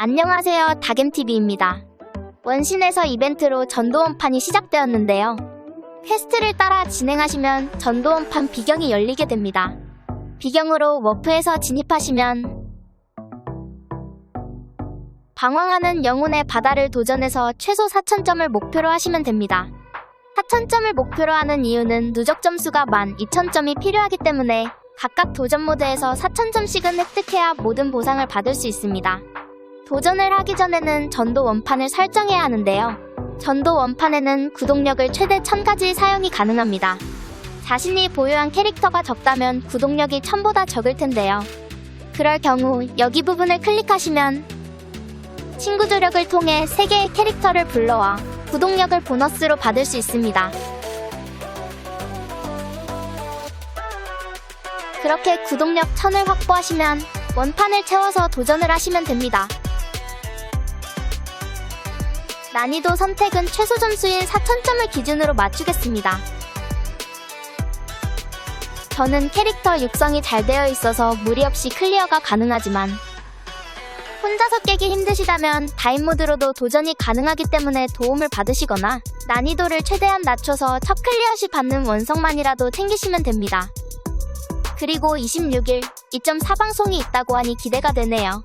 안녕하세요. 다겜TV입니다. 원신에서 이벤트로 전도원판이 시작되었는데요. 퀘스트를 따라 진행하시면 전도원판 비경이 열리게 됩니다. 비경으로 워프에서 진입하시면 방황하는 영혼의 바다를 도전해서 최소 4,000점을 목표로 하시면 됩니다. 4,000점을 목표로 하는 이유는 누적 점수가 12,000점이 필요하기 때문에 각각 도전 모드에서 4,000점씩은 획득해야 모든 보상을 받을 수 있습니다. 도전을 하기 전에는 전도 원판을 설정해야 하는데요. 전도 원판에는 구독력을 최대 1000가지 사용이 가능합니다. 자신이 보유한 캐릭터가 적다면 구독력이 1000보다 적을 텐데요. 그럴 경우 여기 부분을 클릭하시면 친구 조력을 통해 3개의 캐릭터를 불러와 구독력을 보너스로 받을 수 있습니다. 그렇게 구독력 1000을 확보하시면 원판을 채워서 도전을 하시면 됩니다. 난이도 선택은 최소 점수인 4000점을 기준으로 맞추겠습니다. 저는 캐릭터 육성이 잘 되어 있어서 무리 없이 클리어가 가능하지만 혼자서 깨기 힘드시다면 다인 모드로도 도전이 가능하기 때문에 도움을 받으시거나 난이도를 최대한 낮춰서 첫 클리어 시 받는 원성만이라도 챙기시면 됩니다. 그리고 26일 2.4 방송이 있다고 하니 기대가 되네요.